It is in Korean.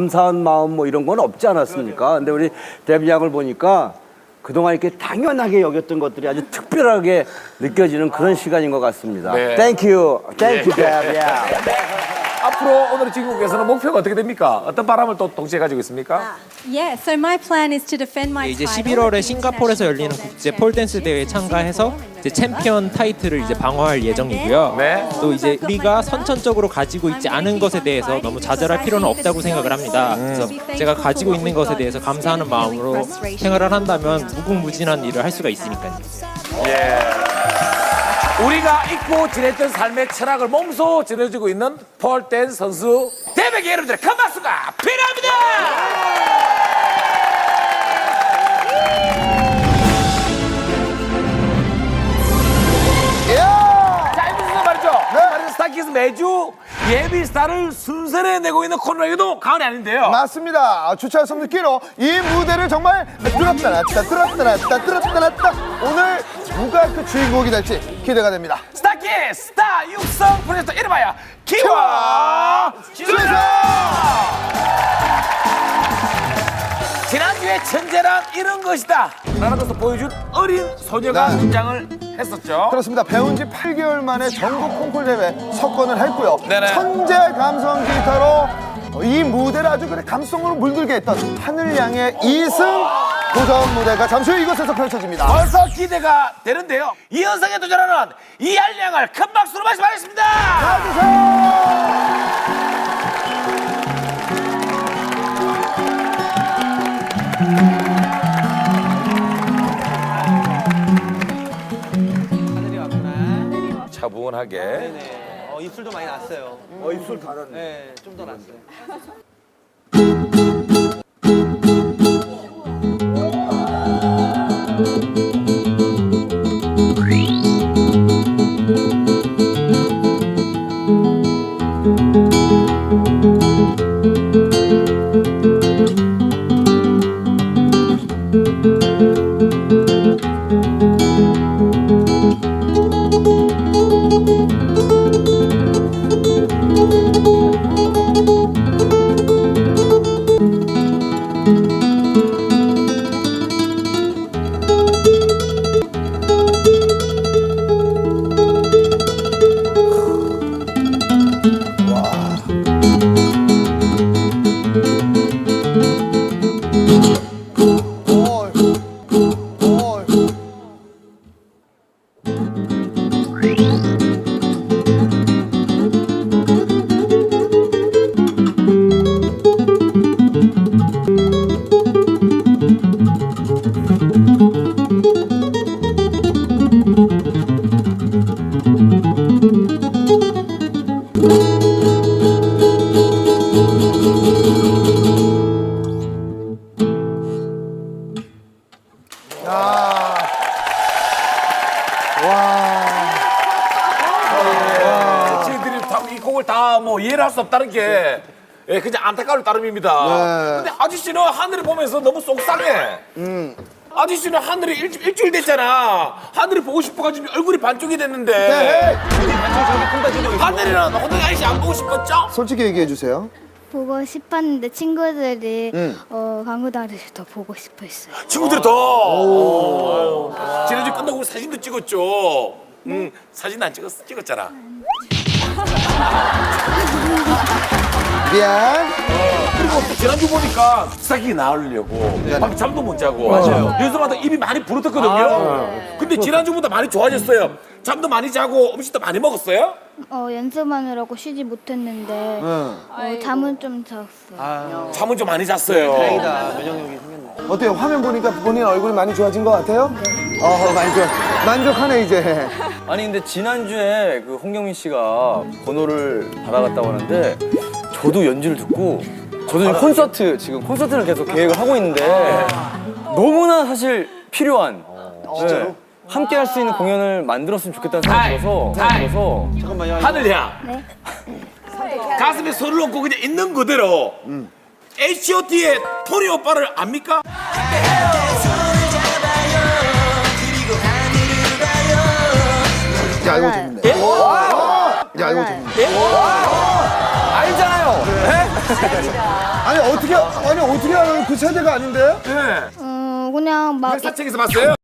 감사한 마음 뭐 이런 건 없지 않았습니까? 근데 우리 데뷔 양을 보니까 그동안 이렇게 당연하게 여겼던 것들이 아주 특별하게 느껴지는 그런 시간인 것 같습니다. 네. Thank you. Thank you, 데뷔 양. 앞으로 오늘 지국에서는 목표가 어떻게 됩니까? 어떤 바람을 또 동시에 가지고 있습니까? Yeah, so my plan is to defend my 이제 title 11월에 at the 싱가포르에서 열리는 International 국제 Pole 폴댄스 대회에 참가해서 이제 챔피언 타이틀을 이제 방어할 예정이고요. 네. 또 이제 우리가 선천적으로 가지고 있지 않은 것에 대해서 너무 좌절할 필요는 없다고 생각을 합니다. 그래서 제가 가지고 있는 것에 대해서 감사하는 마음으로 생활을 한다면 무궁무진한 일을 할 수가 있으니까요. 우리가 잊고 지냈던 삶의 철학을 몸소 전해주고 있는 폴댄 선수 대백의 여러분들의 큰 박수가 필요합니다. 예비 스타를 순서에 내고 있는 코너에도 가은이 아닌데요. 맞습니다. 주차선 느끼로 이 무대를 정말 뚫었다 놨다 뚫었다 놨다 뚫었다 놨다 오늘 누가 그 주인공이 될지 기대가 됩니다. 스타키스 스타 육성 프로젝트 이름하여 키와 주소! 지난주에 천재란 이런 것이다 라는 것을 보여준 어린 소녀가 네. 등장을 했었죠 그렇습니다. 배운 지 8개월 만에 전국 콩쿨 대회 석권을 했고요. 네네. 천재 감성 기타로 이 무대를 아주 그래 감성으로 물들게 했던 하늘양의 이승 도전 무대가 잠시 후 이곳에서 펼쳐집니다. 벌써 기대가 되는데요 이 현상에 도전하는 이한량을 큰 박수로 말씀하겠습니다 차분하게 어, 입술도 많이 났어요. 어, 입술 달았네. 네, 좀 더 났어요. 와. 저희들이 다이 곡을 다 뭐 이해를 할 수 없다는 게 예, 그냥 안타까울 따름입니다. 네. 근데 아저씨는 하늘을 보면서 너무 속상해. 아저씨는 하늘이 일, 일주일 됐잖아. 하늘이 보고 싶어가지고 얼굴이 반쪽이 됐는데. 네. 하늘이는 호동이 아저씨 안 보고 싶었죠? 솔직히 얘기해 주세요. 보고 싶었는데 친구들이 어, 강구도 아저씨 더 보고 싶어 했어요. 친구들이 더. 아유, 지난주 끝나고 우리 사진도 찍었죠. 응, 사진 안 찍었어? 찍었잖아. 미안. 그리고 또 지난주 보니까 스타킹이 나으려고 밤 잠도 못 자고 맞아요. 연습하다 입이 많이 부르었거든요. 근데 지난주보다 많이 좋아졌어요. 잠도 많이 자고 음식도 많이 먹었어요? 어, 연습하느라고 쉬지 못했는데 어, 잠은 좀 잤어요. 잠은 좀 많이 잤어요. 다행이다. 면역력이 생겼네. 어때요? 화면 보니까 본인 얼굴이 많이 좋아진 것 같아요? 네. 어, 많이 좋아. 만족하네 이제. 아니 근데 지난주에 그 홍경민 씨가 번호를 받아갔다고 하는데 저도 연주를 듣고 저도 지금 콘서트 지금 콘서트를 계속 계획을 하고 있는데 너무나 사실 필요한 진짜로 함께 할 수 있는 공연을 만들었으면 좋겠다는 생각이 들어서 아이. 들어서 잠깐만요. 하늘이야. 네. 가슴에 손을 얹고 그냥 있는 그대로 H.O.T의 토니 오빠를 압니까? 이제 알고 알아요. 듣는데. 이제 알고 듣는데. 알잖아요. 아니 어떻게 아니 어떻게 알아요? 그 세대가 아닌데? 네. 어, 그냥 막 사책에서 봤어요?